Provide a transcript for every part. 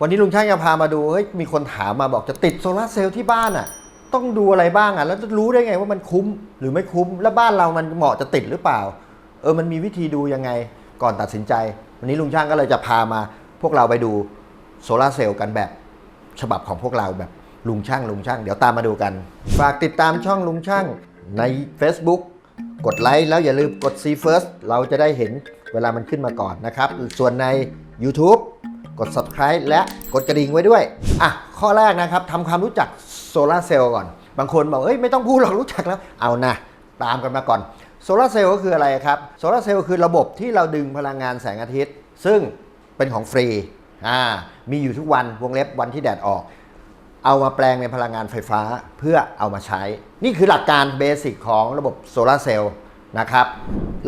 วันนี้ลุงช่างจะพามาดูเฮ้ยมีคนถามมาบอกจะติดโซลาร์เซลล์ที่บ้านอะ ต้องดูอะไรบ้างอะ แล้วจะรู้ได้ไงว่ามันคุ้มหรือไม่คุ้ม แล้วบ้านเรามันเหมาะจะติดหรือเปล่า เออมันมีวิธีดูยังไงก่อนตัดสินใจ วันนี้ลุงช่างก็เลยจะพามา พวกเราไปดูโซลาร์เซลล์กันแบบ ฉบับของพวกเราแบบลุงช่างลุงช่าง เดี๋ยวตามมาดูกัน ฝากติดตามช่องลุงช่างใน Facebook กดไลค์แล้วอย่าลืมกด See First เราจะได้เห็นเวลามันขึ้นมาก่อนนะครับ ส่วนใน YouTube กด Subscribe และกดกระดิ่งไว้ด้วย อะ ข้อแรกนะครับทำความรู้จักโซลาร์เซลล์ก่อน บางคนบอกเอ้ยไม่ต้องพูดหรอกรู้จักแล้ว เอานะ ตามกันมาก่อนโซลาร์เซลล์ก็คืออะไรครับโซลาร์เซลล์คือระบบที่เราดึงพลังงานแสงอาทิตย์ ซึ่งเป็นของฟรีอ่ามีอยู่ทุกวันวงเล็บวันที่แดดออก เอามาแปลงเป็นพลังงานไฟฟ้าเพื่อเอามาใช้ นี่คือหลักการเบสิกของระบบโซลาร์เซลล์นะครับ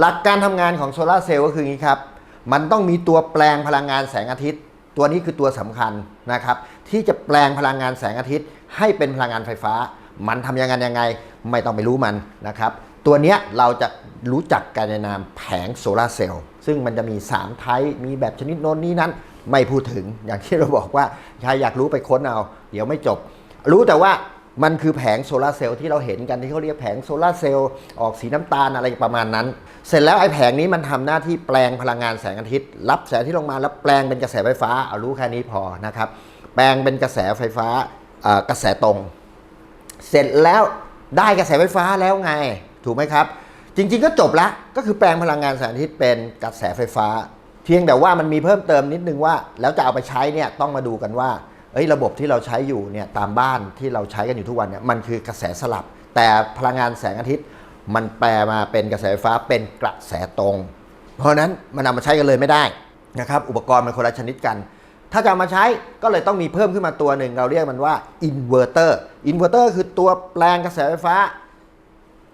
หลักการทำงานของโซลาร์เซลล์ก็คืออย่างนี้ครับ มันต้องมีตัวแปลงพลังงานแสงอาทิตย์ ตัวนี้คือตัวสำคัญนะครับ ที่จะแปลงพลังงานแสงอาทิตย์ ให้เป็นพลังงานไฟฟ้า มันทำยังไงยังไง ไม่ต้องไปรู้มันนะครับ ตัวเนี้ยเราจะรู้จักกันในนามแผงโซลาร์เซลล์ซึ่งมันจะมี3ไทป์มีแบบชนิดโน้นนี้นั้น ไม่พูดถึงอย่างที่เราบอกว่าใครอยากรู้ไปค้นเอา เดี๋ยวไม่จบ รู้แต่ว่า มันคือแผงโซลาร์เซลล์ที่เราเห็นกันที่เขาเรียกแผงโซลาร์เซลล์ออกสีน้ำตาลอะไรประมาณนั้น เสร็จแล้วไอ้แผงนี้มันทำหน้าที่แปลงพลังงานแสงอาทิตย์ รับแสงที่ลงมาแล้วแปลงเป็นกระแสไฟฟ้าเอารู้แค่นี้พอนะครับ แปลงเป็นกระแสไฟฟ้ากระแสตรง เสร็จแล้วได้กระแสไฟฟ้าแล้วไง ถูกไหมครับ จริง ๆ ก็จบละก็คือแปลงพลังงานแสงอาทิตย์เป็นกระแสไฟฟ้า เพียงแต่ว่ามันมีเพิ่มเติมนิดนึงว่า แล้วจะเอาไปใช้เนี่ยต้องมาดูกันว่า เอ้ยระบบที่เราใช้อยู่เนี่ยตามบ้านที่เราใช้กันอยู่ทุกวันเนี่ยมันคือกระแสสลับ แต่พลังงานแสงอาทิตย์ มันแปลมาเป็นกระแสไฟฟ้าเป็นกระแสตรง เพราะนั้นมันเอามาใช้กันเลยไม่ได้นะครับอุปกรณ์มันคนละชนิดกัน ถ้าจะามาใช้ก็เลยต้องมีเพิ่มขึ้นมาตัวหนึ่งเราเรียกมันว่าอินเวอร์เตอร์อินเวอร์เตอร์คือตัวแปลงกระแสไฟฟ้า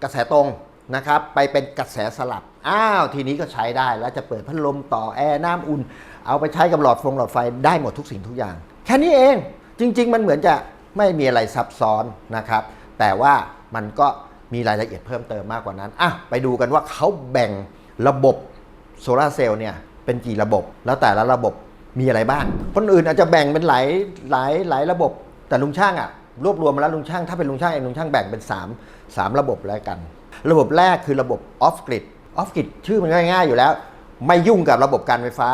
กระแสตรงนะครับไปเป็นกระแสสลับ อ้าว ทีนี้ก็ใช้ได้แล้วจะเปิดพัดลมต่อแอร์น้ำอุ่น เอาไปใช้กับหลอดฟงหลอดไฟได้หมดทุกสิ่งทุกอย่าง แค่นี้เองจริง ๆ มันเหมือนจะไม่มีอะไรซับซ้อนนะครับ แต่ว่ามันก็มีรายละเอียดเพิ่มเติมมากกว่านั้นอะไปดูกันว่าเขาแบ่งระบบโซลาเซลล์เนี่ยเป็นกี่ระบบ แล้วแต่ละระบบมีอะไรบ้าง คนอื่นอาจจะแบ่งเป็นหลายหลายหลายระบบ แต่ลุงช่างอะรวบรวมมาแล้วลุงช่างถ้าเป็นลุงช่างเองลุงช่างแบ่งเป็น 3 3 ระบบแล้วกัน ระบบแรกคือระบบออฟกริดออฟกริดชื่อมันง่ายๆอยู่แล้ว ไม่ยุ่งกับระบบการไฟฟ้า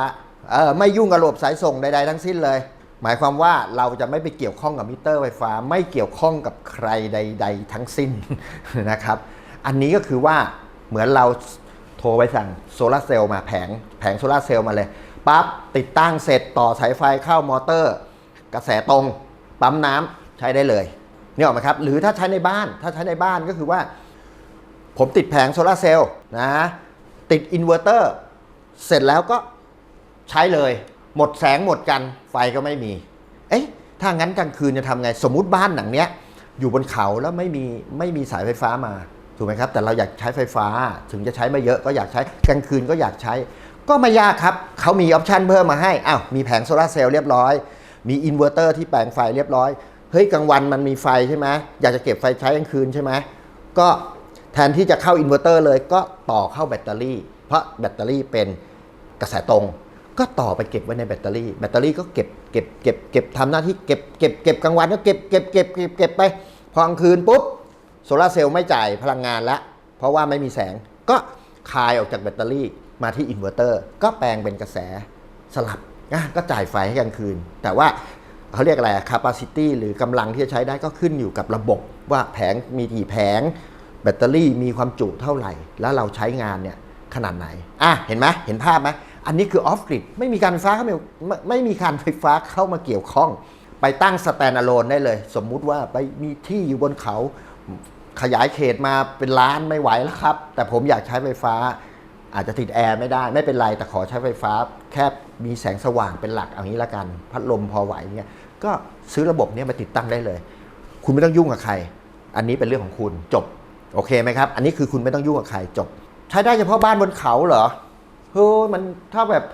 เออไม่ยุ่งกับระบบสายส่งใดๆทั้งสิ้นเลย หมายความว่าเราจะไม่ไปเกี่ยวข้องกับมิเตอร์ไฟฟ้า ไม่เกี่ยวข้องกับใครใด ๆ ทั้งสิ้นนะครับ อันนี้ก็คือว่าเหมือนเราโทรไปสั่งโซลาเซลล์มาแผงแผงโซลาเซลล์มาเลยปั๊บติดตั้งเสร็จต่อสายไฟเข้ามอเตอร์ กระแสตรง ปั๊มน้ำใช้ได้เลยนี่ออกไหมครับ หรือถ้าใช้ในบ้านถ้าใช้ในบ้านก็คือว่า ผมติดแผงโซลาเซลล์นะติดอินเวอร์เตอร์เสร็จแล้วก็ใช้เลย หมดแสงหมดกันไฟก็ไม่มี เอ๊ะถ้างั้นกลางคืนจะทำไง สมมติบ้านหลังเนี้ย อยู่บนเขาแล้วไม่มีไม่มีสายไฟฟ้ามาถูกไหมครับ แต่เราอยากใช้ไฟฟ้าถึงจะใช้ไม่เยอะก็อยากใช้กลางคืนก็อยากใช้ ก็ไม่ยากครับ เขามีออปชันเพิ่มมาให้อ้าวมีแผงโซลาเซลล์เรียบร้อย มีอินเวอร์เตอร์ที่แปลงไฟเรียบร้อยเฮ้ยกลางวันมันมีไฟใช่ไหมอยากจะเก็บไฟใช้กลางคืนใช่ไหมก็แทนที่จะเข้าอินเวอร์เตอร์เลยก็ต่อเข้าแบตเตอรี่ เพราะแบตเตอรี่เป็นกระแสตรง ก็ต่อไปเก็บไว้ในแบตเตอรี่ แบตเตอรี่ก็เก็บเก็บเก็บเก็บทำหน้าที่เก็บเก็บเก็บกลางวันก็เก็บเก็บเก็บเก็บเก็บไป พอกลางคืนปุ๊บโซลาเซลล์ไม่จ่ายพลังงานแล้วเพราะว่าไม่มีแสงก็คายออกจากแบตเตอรี่มาที่อินเวอร์เตอร์ก็แปลงเป็นกระแสสลับอะก็จ่ายไฟให้กลางคืน แต่ว่าเขาเรียกอะไร capacity หรือกำลังที่จะใช้ได้ก็ขึ้นอยู่กับระบบว่าแผงมีกี่แผง แบตเตอรี่มีความจุเท่าไหร่ แล้วเราใช้งานเนี่ยขนาดไหน อะ เห็นไหมเห็นภาพไหม อันนี้คือออฟกริดไม่มีการไฟฟ้าเข้ามาไม่ไม่มีการไฟฟ้าเข้ามาเกี่ยวข้อง ไปตั้งสแตนอะโลนได้เลย สมมุติว่าไปมีที่อยู่บนเขาขยายเขตมาเป็นล้านไม่ไหวแล้วครับ แต่ผมอยากใช้ไฟฟ้า อาจจะติดแอร์ไม่ได้ ไม่เป็นไร แต่ขอใช้ไฟฟ้า แค่มีแสงสว่างเป็นหลักเอางี้ละกัน พัดลมพอไหวเนี่ยก็ซื้อระบบเนี้มาติดตั้งได้เลย คุณไม่ต้องยุ่งกับใคร อันนี้เป็นเรื่องของคุณจบโอเคไหมครับ อันนี้คือคุณไม่ต้องยุ่งกับใครจบ ใช้ได้เฉพาะบ้านบนเขาเหรอ เฮ้ยมันถ้าแบบ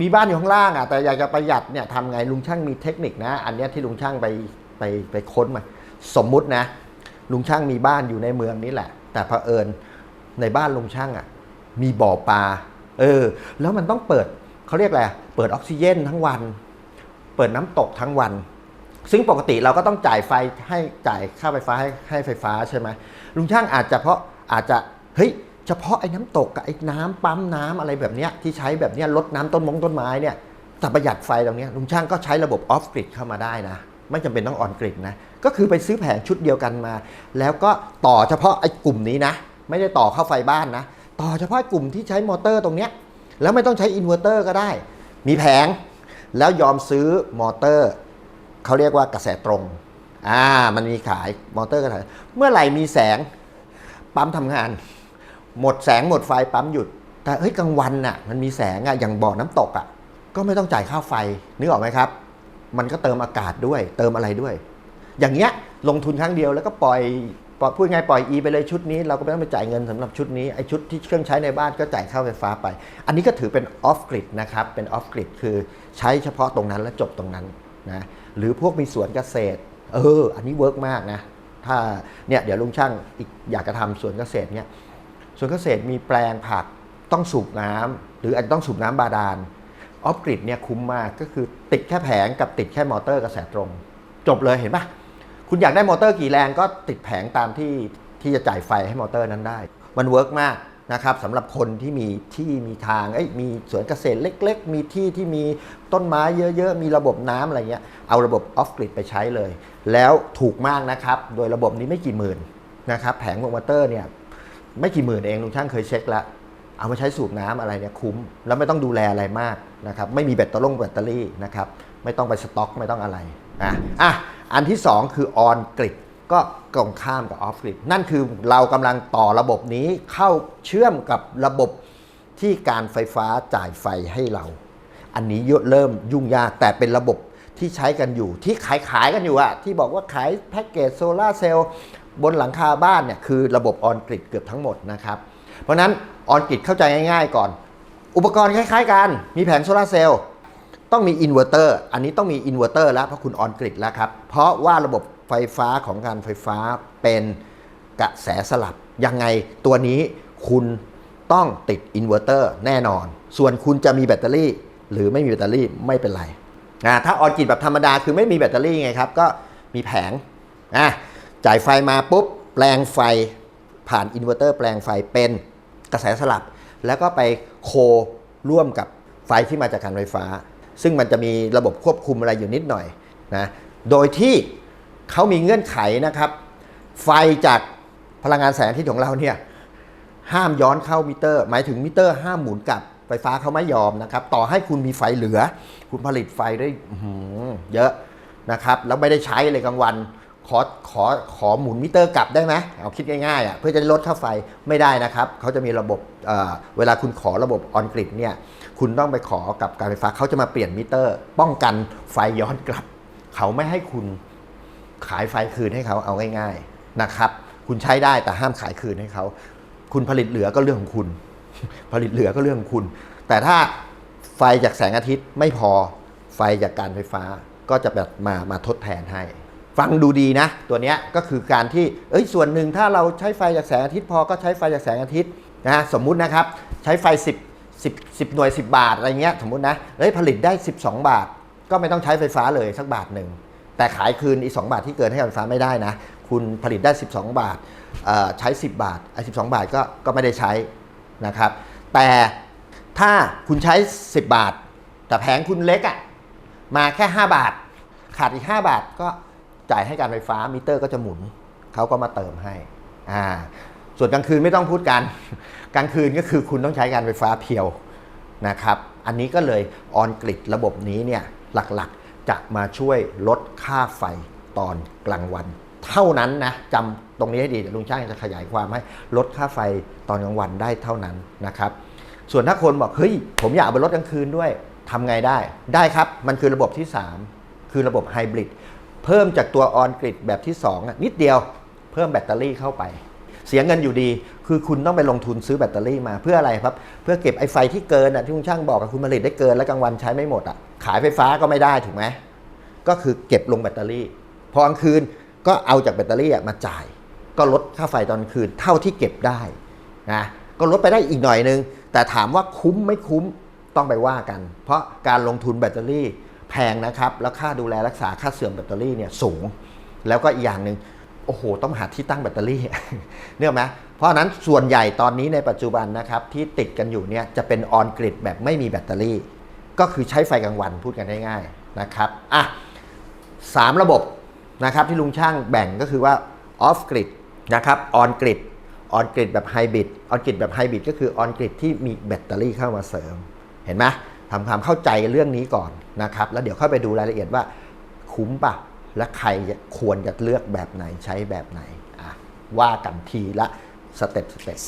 มีบ้านอยู่ข้างล่างอะแต่อยากจะประหยัดเนี่ยทำไงลุงช่างมีเทคนิคนะ อันนี้ที่ลุงช่างไปไปไปค้นมา สมมุตินะ ลุงช่างมีบ้านอยู่ในเมืองนี้แหละ แต่เผอิญในบ้านลุงช่างอะ มีบ่อปลาเออ แล้วมันต้องเปิดเขาเรียกอะไรเปิดออกซิเจนทั้งวัน เปิดน้ำตกทั้งวัน ซึ่งปกติเราก็ต้องจ่ายไฟให้จ่ายค่าไฟฟ้าให้ให้ไฟฟ้าใช่ไหมลุงช่างอาจจะเพราะอาจจะเฮ้ย เฉพาะไอ้น้ำตกกับไอ้น้ำปั๊มน้ำอะไรแบบเนี้ยที่ใช้แบบเนี้ยลดน้ำต้นมงต้นไม้เนี่ยแต่ประหยัดไฟตรงนี้ลุงช่างก็ใช้ระบบออฟกริดเข้ามาได้นะ ไม่จำเป็นต้องออนกริดนะ ก็คือไปซื้อแผงชุดเดียวกันมา แล้วก็ต่อเฉพาะไอ้กลุ่มนี้นะ ไม่ได้ต่อเข้าไฟบ้านนะ ต่อเฉพาะกลุ่มที่ใช้มอเตอร์ตรงเนี้ยแล้วไม่ต้องใช้อินเวอร์เตอร์ก็ได้ มีแผงแล้วยอมซื้อมอเตอร์เขาเรียกว่ากระแสตรงอ่ามันมีขายมอเตอร์กระแสเมื่อไหร่มีแสงปั๊มทำงาน หมดแสงหมดไฟปั๊มหยุด แต่เฮ้ยกลางวันน่ะมันมีแสงอะอย่างบ่อน้ำตกอะก็ไม่ต้องจ่ายค่าไฟนึกออกไหมครับ มันก็เติมอากาศด้วย เติมอะไรด้วย อย่างเงี้ยลงทุนครั้งเดียวแล้วก็ปล่อยปล่อยพูดง่ายปล่อย E ไปเลยชุดนี้ เราก็ไม่ต้องไปจ่ายเงินสำหรับชุดนี้ไอชุดที่เครื่องใช้ในบ้านก็จ่ายค่าไฟฟ้าไป อันนี้ก็ถือเป็นออฟกริดนะครับเป็นออฟกริดคือใช้เฉพาะตรงนั้นแล้วจบตรงนั้นนะหรือพวกมีสวนเกษตร เออ อันนี้เวิร์กมากนะถ้าเนี่ยเดี๋ยวลุงช่างอีกอยากจะทำสวนเกษตรเนี่ย สวนเกษตรมีแปลงผักต้องสูบน้ำหรืออาจจะต้องสูบน้ำบาดาลออฟกริดเนี่ยคุ้มมากก็คือติดแค่แผงกับติดแค่มอเตอร์กระแสตรง จบเลยเห็นปะคุณอยากได้มอเตอร์กี่แรงก็ติดแผงตามที่ที่จะจ่ายไฟให้มอเตอร์นั้นได้ มันเวิร์กมากนะครับสำหรับคนที่มีที่มีทางเอ้ยมีสวนเกษตรเล็ก ๆ มีที่ที่มีต้นไม้เยอะๆ มีระบบน้ำอะไรเงี้ยเอาระบบออฟกริดไปใช้เลย แล้วถูกมากนะครับ โดยระบบนี้ไม่กี่หมื่นนะครับแผงมอเตอร์เนี่ย ไม่กี่หมื่นเองลุงช่างเคยเช็คแล้วเอามาใช้สูบน้ำอะไรเนี่ยคุ้ม แล้วไม่ต้องดูแลอะไรมากนะครับไม่มีแบตเตอรี่แบตเตอรี่นะครับไม่ต้องไปสต็อกไม่ต้องอะไรอะอะอันที่ 2 คือออนกริดก็ตรงข้ามกับออฟกริดนั่นคือเรากำลังต่อระบบนี้เข้าเชื่อมกับระบบที่การไฟฟ้าจ่ายไฟให้เรา อันนี้เยอะเริ่มยุ่งยากแต่เป็นระบบที่ใช้กันอยู่ที่ขายขายกันอยู่อะที่บอกว่าขายแพ็กเกจโซลาร์เซลล์ บนหลังคาบ้านเนี่ยคือระบบออนกริดเกือบทั้งหมดนะครับ เพราะนั้นออนกริดเข้าใจง่ายๆก่อน อุปกรณ์คล้ายๆกัน มีแผงโซลาเซลล์ต้องมีอินเวอร์เตอร์อันนี้ต้องมีอินเวอร์เตอร์แล้วเพราะคุณออนกริดแล้วครับ เพราะว่าระบบไฟฟ้าของการไฟฟ้าเป็นกระแสสลับ ยังไงตัวนี้คุณต้องติดอินเวอร์เตอร์แน่นอน ส่วนคุณจะมีแบตเตอรี่ หรือไม่มีแบตเตอรี่ไม่เป็นไรอ่าถ้าออนกริดแบบธรรมดาคือไม่มีแบตเตอรี่ไงครับ ก็มีแผงอะ จ่ายไฟมาปุ๊บแปลงไฟผ่านอินเวอร์เตอร์แปลงไฟเป็นกระแสสลับ แล้วก็ไปโคร่วมกับไฟที่มาจากการไฟฟ้า ซึ่งมันจะมีระบบควบคุมอะไรอยู่นิดหน่อยนะโดยที่เขามีเงื่อนไขนะครับ ไฟจากพลังงานแสงอาทิตย์ของเราเนี่ยห้ามย้อนเข้ามิเตอร์ หมายถึงมิเตอร์ห้ามหมุนกลับไฟฟ้าเขาไม่ยอมนะครับ ต่อให้คุณมีไฟเหลือ คุณผลิตไฟได้เยอะนะครับ แล้วไม่ได้ใช้เลยกลางวัน ขอขอขอหมุนมิเตอร์กลับได้ไหมเอาคิดง่ายๆอะเพื่อจะลดค่าไฟไม่ได้นะครับเขาจะมีระบบเเวลาคุณขอระบบออนกริดเนี่ยคุณต้องไปขอกับการไฟฟ้าเขาจะมาเปลี่ยนมิเตอร์ ป้องกันไฟย้อนกลับ เขาไม่ให้คุณขายไฟคืนให้เขาเอาง่าย ๆนะครับ คุณใช้ได้แต่ห้ามขายคืนให้เขาคุณผลิตเหลือก็เรื่องของคุณ ผลิตเหลือก็เรื่องของคุณ แต่ถ้าไฟจากแสงอาทิตย์ไม่พอไฟจากการไฟฟ้าก็จะแบบมามาทดแทนให้ ฟังดูดีนะ ตัวนี้ก็คือการที่เอ้ยส่วนหนึ่งถ้าเราใช้ไฟจากแสงอาทิตย์พอก็ใช้ไฟจากแสงอาทิตย์นะสมมุตินะครับใช้ไฟ 10 10 10 หน่วย 10 บาทอะไรเงี้ยสมมุตินะเฮ้ยผลิตได้ 12 บาท ก็ไม่ต้องใช้ไฟฟ้าเลยสักบาทหนึ่งแต่ขายคืนอีก2บาทที่เกินให้การไฟฟ้าไม่ได้นะคุณผลิตได้ 12 บาทใช้ 10 บาทไอ้12 บาทก็ก็ไม่ได้ใช้นะครับแต่ถ้าคุณใช้ 10 บาท แต่แผงคุณเล็กอะ่ะมาแค่ 5 บาท ขาดอีก 5 บาทก็ จ่ายให้การไฟฟ้ามิเตอร์ก็จะหมุนเขาก็มาเติมให้อ่าส่วนกลางคืนไม่ต้องพูดกัน กลางคืนก็คือคุณต้องใช้การไฟฟ้าเพียวนะครับ อันนี้ก็เลยออนกริดระบบนี้เนี่ยหลักๆจะมาช่วยลดค่าไฟตอนกลางวัน เท่านั้นนะจำตรงนี้ให้ดีลุงช่างจะขยายความให้ลดค่าไฟตอนกลางวันได้เท่านั้นนะครับ ส่วนถ้าคนบอกเฮ้ยผมอยากเอาไปลดกลางคืนด้วยทำไงได้ได้ครับมันคือระบบที่ 3 คือระบบไฮบริด เพิ่มจากตัวออนกริดแบบที่2อะนิดเดียวเพิ่มแบตเตอรี่เข้าไป เสียเงินอยู่ดี คือคุณต้องไปลงทุนซื้อแบตเตอรี่มาเพื่ออะไรครับ เพื่อเก็บไอ้ไฟที่เกินอะที่คุณช่างบอกกับคุณผลิตได้เกินแล้วกลางวันใช้ไม่หมดอะขายไฟฟ้าก็ไม่ได้ถูกไหมก็คือเก็บลงแบตเตอรี่ พอกลางคืนก็เอาจากแบตเตอรี่มาจ่าย ก็ลดค่าไฟตอนคืนเท่าที่เก็บได้นะก็ลดไปได้อีกหน่อยนึง แต่ถามว่าคุ้มไม่คุ้มต้องไปว่ากัน เพราะการลงทุนแบตเตอรี่ แพงนะครับ แล้วค่าดูแลรักษาค่าเสื่อมแบตเตอรี่เนี่ยสูง แล้วก็อีกอย่างหนึ่งโอ้โห ต้องหาที่ตั้งแบตเตอรี่เนี่ยไหมเพราะนั้นส่วนใหญ่ตอนนี้ในปัจจุบันนะครับที่ติดกันอยู่เนี่ยจะเป็นออนกริดแบบไม่มีแบตเตอรี่ ก็คือใช้ไฟกลางวันพูดกันง่ายๆนะครับอะสามระบบนะครับที่ลุงช่างแบ่งก็คือว่า off grid นะครับ on grid on grid แบบไฮบริด on grid แบบไฮบริดก็คือ on grid ที่มีแบตเตอรี่เข้ามาเสริม เห็นไหม ทำความเข้าใจเรื่องนี้ก่อนนะครับ แล้วเดี๋ยวเข้าไปดูรายละเอียดว่า คุ้มปะและใครควรจะเลือกแบบไหนใช้แบบไหนว่ากันทีละสเต็ปสเต็ป